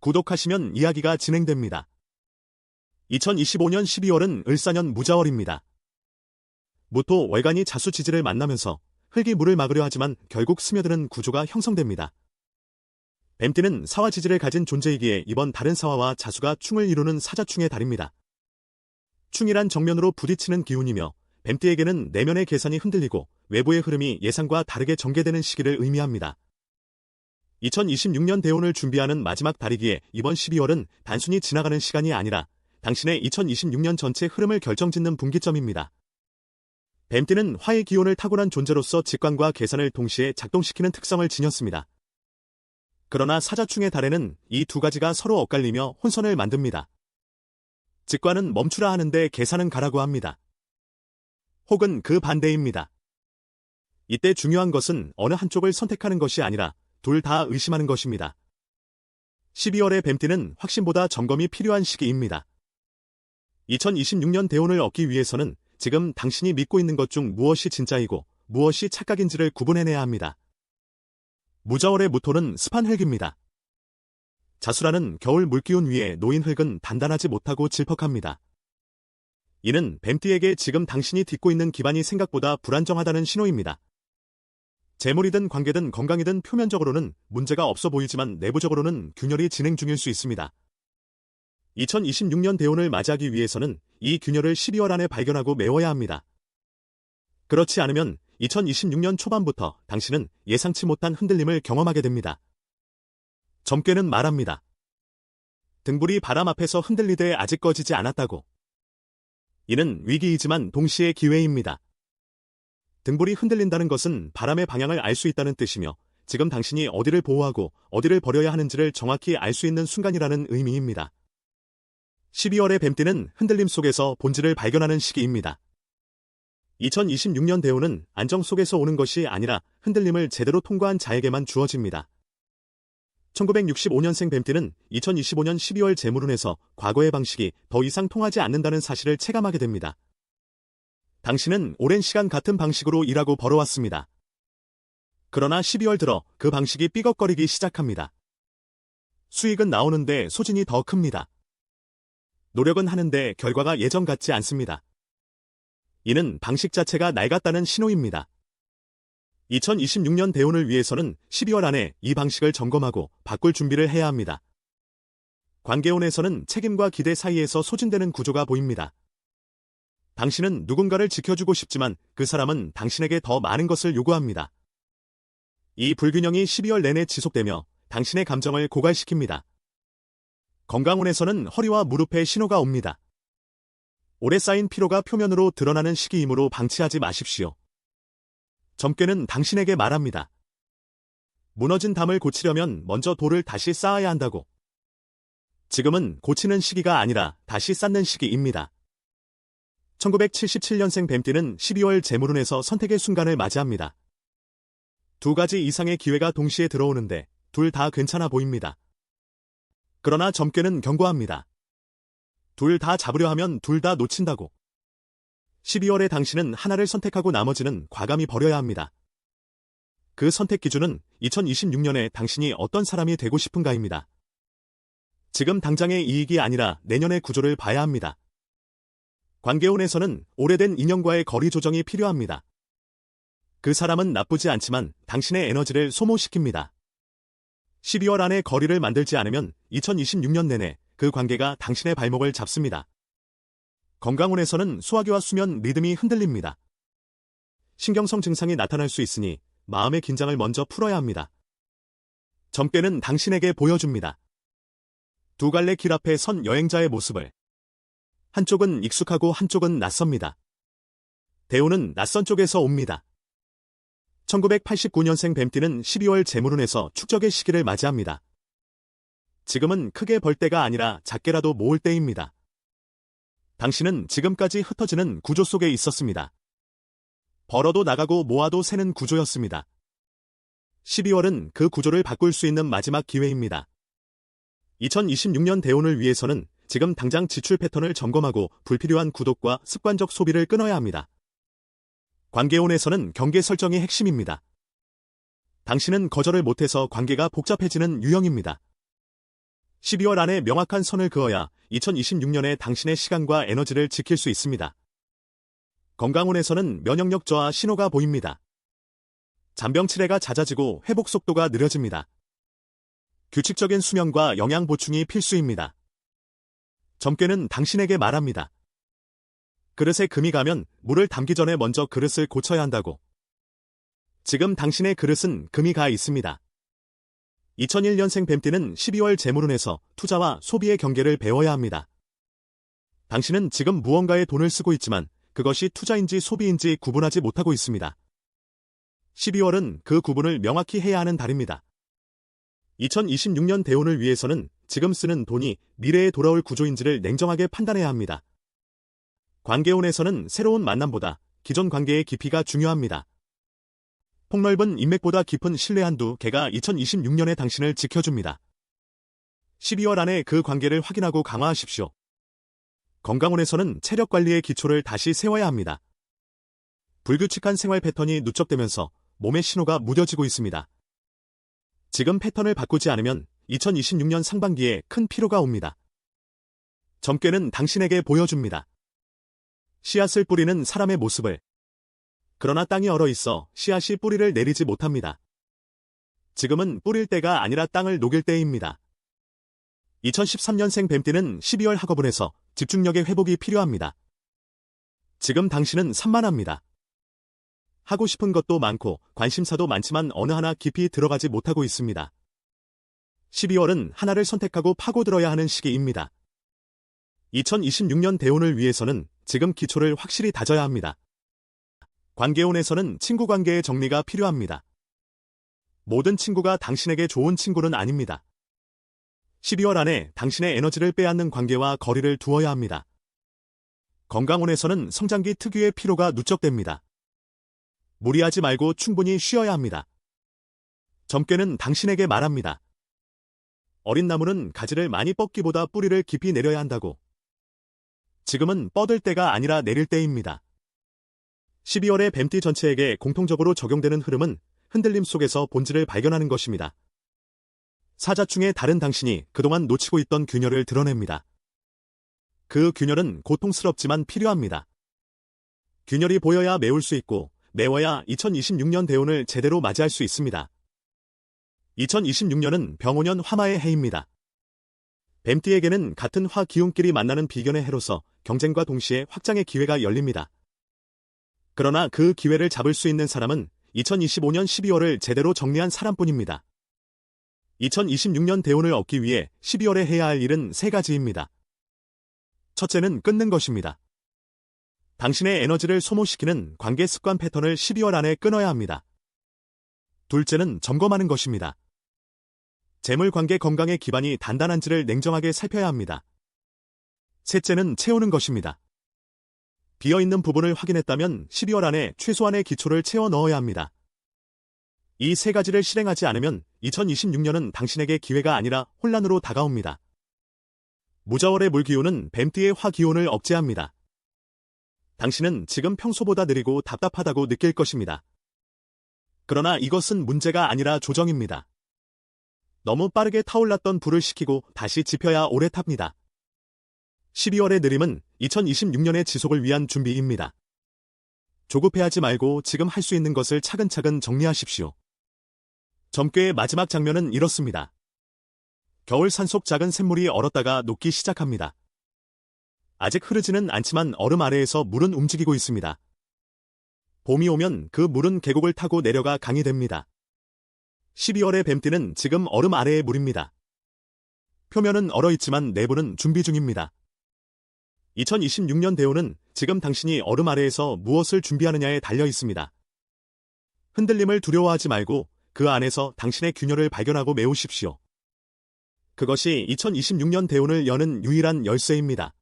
구독하시면 이야기가 진행됩니다. 2025년 12월은 을사년 무자월입니다. 무토 월간이 자수지지를 만나면서 흙이 물을 막으려 하지만 결국 스며드는 구조가 형성됩니다. 뱀띠는 사화 지지를 가진 존재이기에 이번 다른 사화와 자수가 충을 이루는 사자충의 달입니다. 충이란 정면으로 부딪히는 기운이며 뱀띠에게는 내면의 계산이 흔들리고 외부의 흐름이 예상과 다르게 전개되는 시기를 의미합니다. 2026년 대운을 준비하는 마지막 달이기에 이번 12월은 단순히 지나가는 시간이 아니라 당신의 2026년 전체 흐름을 결정짓는 분기점입니다. 뱀띠는 화의 기운을 타고난 존재로서 직관과 계산을 동시에 작동시키는 특성을 지녔습니다. 그러나 사자충의 달에는 이 두 가지가 서로 엇갈리며 혼선을 만듭니다. 직관은 멈추라 하는데 계산은 가라고 합니다. 혹은 그 반대입니다. 이때 중요한 것은 어느 한쪽을 선택하는 것이 아니라 둘 다 의심하는 것입니다. 12월의 뱀띠는 확신보다 점검이 필요한 시기입니다. 2026년 대운을 얻기 위해서는 지금 당신이 믿고 있는 것 중 무엇이 진짜이고 무엇이 착각인지를 구분해내야 합니다. 무자월의 무토는 습한 흙입니다. 자수라는 겨울 물기운 위에 놓인 흙은 단단하지 못하고 질퍽합니다. 이는 뱀띠에게 지금 당신이 딛고 있는 기반이 생각보다 불안정하다는 신호입니다. 재물이든 관계든 건강이든 표면적으로는 문제가 없어 보이지만 내부적으로는 균열이 진행 중일 수 있습니다. 2026년 대운을 맞이하기 위해서는 이 균열을 12월 안에 발견하고 메워야 합니다. 그렇지 않으면 2026년 초반부터 당신은 예상치 못한 흔들림을 경험하게 됩니다. 점괘는 말합니다. 등불이 바람 앞에서 흔들리되 아직 꺼지지 않았다고. 이는 위기이지만 동시에 기회입니다. 등불이 흔들린다는 것은 바람의 방향을 알 수 있다는 뜻이며 지금 당신이 어디를 보호하고 어디를 버려야 하는지를 정확히 알 수 있는 순간이라는 의미입니다. 12월의 뱀띠는 흔들림 속에서 본질을 발견하는 시기입니다. 2026년 대우는 안정 속에서 오는 것이 아니라 흔들림을 제대로 통과한 자에게만 주어집니다. 1965년생 뱀띠는 2025년 12월 재물운에서 과거의 방식이 더 이상 통하지 않는다는 사실을 체감하게 됩니다. 당신은 오랜 시간 같은 방식으로 일하고 벌어왔습니다. 그러나 12월 들어 그 방식이 삐걱거리기 시작합니다. 수익은 나오는데 소진이 더 큽니다. 노력은 하는데 결과가 예전 같지 않습니다. 이는 방식 자체가 낡았다는 신호입니다. 2026년 대운을 위해서는 12월 안에 이 방식을 점검하고 바꿀 준비를 해야 합니다. 관계운에서는 책임과 기대 사이에서 소진되는 구조가 보입니다. 당신은 누군가를 지켜주고 싶지만 그 사람은 당신에게 더 많은 것을 요구합니다. 이 불균형이 12월 내내 지속되며 당신의 감정을 고갈시킵니다. 건강운에서는 허리와 무릎에 신호가 옵니다. 오래 쌓인 피로가 표면으로 드러나는 시기이므로 방치하지 마십시오. 점괘는 당신에게 말합니다. 무너진 담을 고치려면 먼저 돌을 다시 쌓아야 한다고. 지금은 고치는 시기가 아니라 다시 쌓는 시기입니다. 1977년생 뱀띠는 12월 재물운에서 선택의 순간을 맞이합니다. 두 가지 이상의 기회가 동시에 들어오는데 둘 다 괜찮아 보입니다. 그러나 점괘는 경고합니다. 둘 다 잡으려 하면 둘 다 놓친다고. 12월에 당신은 하나를 선택하고 나머지는 과감히 버려야 합니다. 그 선택 기준은 2026년에 당신이 어떤 사람이 되고 싶은가입니다. 지금 당장의 이익이 아니라 내년의 구조를 봐야 합니다. 관계운에서는 오래된 인연과의 거리 조정이 필요합니다. 그 사람은 나쁘지 않지만 당신의 에너지를 소모시킵니다. 12월 안에 거리를 만들지 않으면 2026년 내내 그 관계가 당신의 발목을 잡습니다. 건강운에서는 소화기와 수면 리듬이 흔들립니다. 신경성 증상이 나타날 수 있으니 마음의 긴장을 먼저 풀어야 합니다. 점괘는 당신에게 보여줍니다. 두 갈래 길 앞에 선 여행자의 모습을 한쪽은 익숙하고 한쪽은 낯섭니다. 대우는 낯선 쪽에서 옵니다. 1989년생 뱀띠는 12월 재물운에서 축적의 시기를 맞이합니다. 지금은 크게 벌 때가 아니라 작게라도 모을 때입니다. 당신은 지금까지 흩어지는 구조 속에 있었습니다. 벌어도 나가고 모아도 새는 구조였습니다. 12월은 그 구조를 바꿀 수 있는 마지막 기회입니다. 2026년 대운을 위해서는 지금 당장 지출 패턴을 점검하고 불필요한 구독과 습관적 소비를 끊어야 합니다. 관계운에서는 경계 설정이 핵심입니다. 당신은 거절을 못해서 관계가 복잡해지는 유형입니다. 12월 안에 명확한 선을 그어야 2026년에 당신의 시간과 에너지를 지킬 수 있습니다. 건강원에서는 면역력 저하 신호가 보입니다. 잔병 치레가 잦아지고 회복 속도가 느려집니다. 규칙적인 수면과 영양 보충이 필수입니다. 점괘는 당신에게 말합니다. 그릇에 금이 가면 물을 담기 전에 먼저 그릇을 고쳐야 한다고. 지금 당신의 그릇은 금이 가 있습니다. 2001년생 뱀띠는 12월 재물운에서 투자와 소비의 경계를 배워야 합니다. 당신은 지금 무언가에 돈을 쓰고 있지만 그것이 투자인지 소비인지 구분하지 못하고 있습니다. 12월은 그 구분을 명확히 해야 하는 달입니다. 2026년 대운을 위해서는 지금 쓰는 돈이 미래에 돌아올 구조인지를 냉정하게 판단해야 합니다. 관계운에서는 새로운 만남보다 기존 관계의 깊이가 중요합니다. 폭넓은 인맥보다 깊은 신뢰 한두 개가 2026년에 당신을 지켜줍니다. 12월 안에 그 관계를 확인하고 강화하십시오. 건강원에서는 체력 관리의 기초를 다시 세워야 합니다. 불규칙한 생활 패턴이 누적되면서 몸의 신호가 무뎌지고 있습니다. 지금 패턴을 바꾸지 않으면 2026년 상반기에 큰 피로가 옵니다. 점괘는 당신에게 보여줍니다. 씨앗을 뿌리는 사람의 모습을. 그러나 땅이 얼어 있어 씨앗이 뿌리를 내리지 못합니다. 지금은 뿌릴 때가 아니라 땅을 녹일 때입니다. 2013년생 뱀띠는 12월 학업운에서 집중력의 회복이 필요합니다. 지금 당신은 산만합니다. 하고 싶은 것도 많고 관심사도 많지만 어느 하나 깊이 들어가지 못하고 있습니다. 12월은 하나를 선택하고 파고들어야 하는 시기입니다. 2026년 대운을 위해서는 지금 기초를 확실히 다져야 합니다. 관계운에서는 친구 관계의 정리가 필요합니다. 모든 친구가 당신에게 좋은 친구는 아닙니다. 12월 안에 당신의 에너지를 빼앗는 관계와 거리를 두어야 합니다. 건강운에서는 성장기 특유의 피로가 누적됩니다. 무리하지 말고 충분히 쉬어야 합니다. 점괘는 당신에게 말합니다. 어린 나무는 가지를 많이 뻗기보다 뿌리를 깊이 내려야 한다고. 지금은 뻗을 때가 아니라 내릴 때입니다. 12월의 뱀띠 전체에게 공통적으로 적용되는 흐름은 흔들림 속에서 본질을 발견하는 것입니다. 사자충의 다른 당신이 그동안 놓치고 있던 균열을 드러냅니다. 그 균열은 고통스럽지만 필요합니다. 균열이 보여야 메울 수 있고 메워야 2026년 대운을 제대로 맞이할 수 있습니다. 2026년은 병오년 화마의 해입니다. 뱀띠에게는 같은 화 기운끼리 만나는 비견의 해로서 경쟁과 동시에 확장의 기회가 열립니다. 그러나 그 기회를 잡을 수 있는 사람은 2025년 12월을 제대로 정리한 사람뿐입니다. 2026년 대운을 얻기 위해 12월에 해야 할 일은 세 가지입니다. 첫째는 끊는 것입니다. 당신의 에너지를 소모시키는 관계 습관 패턴을 12월 안에 끊어야 합니다. 둘째는 점검하는 것입니다. 재물 관계 건강의 기반이 단단한지를 냉정하게 살펴야 합니다. 셋째는 채우는 것입니다. 비어있는 부분을 확인했다면 12월 안에 최소한의 기초를 채워 넣어야 합니다. 이 세 가지를 실행하지 않으면 2026년은 당신에게 기회가 아니라 혼란으로 다가옵니다. 무자월의 물기운은 뱀띠의 화기운을 억제합니다. 당신은 지금 평소보다 느리고 답답하다고 느낄 것입니다. 그러나 이것은 문제가 아니라 조정입니다. 너무 빠르게 타올랐던 불을 식히고 다시 지펴야 오래 탑니다. 12월의 느림은 2026년의 지속을 위한 준비입니다. 조급해하지 말고 지금 할 수 있는 것을 차근차근 정리하십시오. 점괘의 마지막 장면은 이렇습니다. 겨울 산속 작은 샘물이 얼었다가 녹기 시작합니다. 아직 흐르지는 않지만 얼음 아래에서 물은 움직이고 있습니다. 봄이 오면 그 물은 계곡을 타고 내려가 강이 됩니다. 12월의 뱀띠는 지금 얼음 아래의 물입니다. 표면은 얼어있지만 내부는 준비 중입니다. 2026년 대우는 지금 당신이 얼음 아래에서 무엇을 준비하느냐에 달려 있습니다. 흔들림을 두려워하지 말고 그 안에서 당신의 균열을 발견하고 메우십시오. 그것이 2026년 대운을 여는 유일한 열쇠입니다.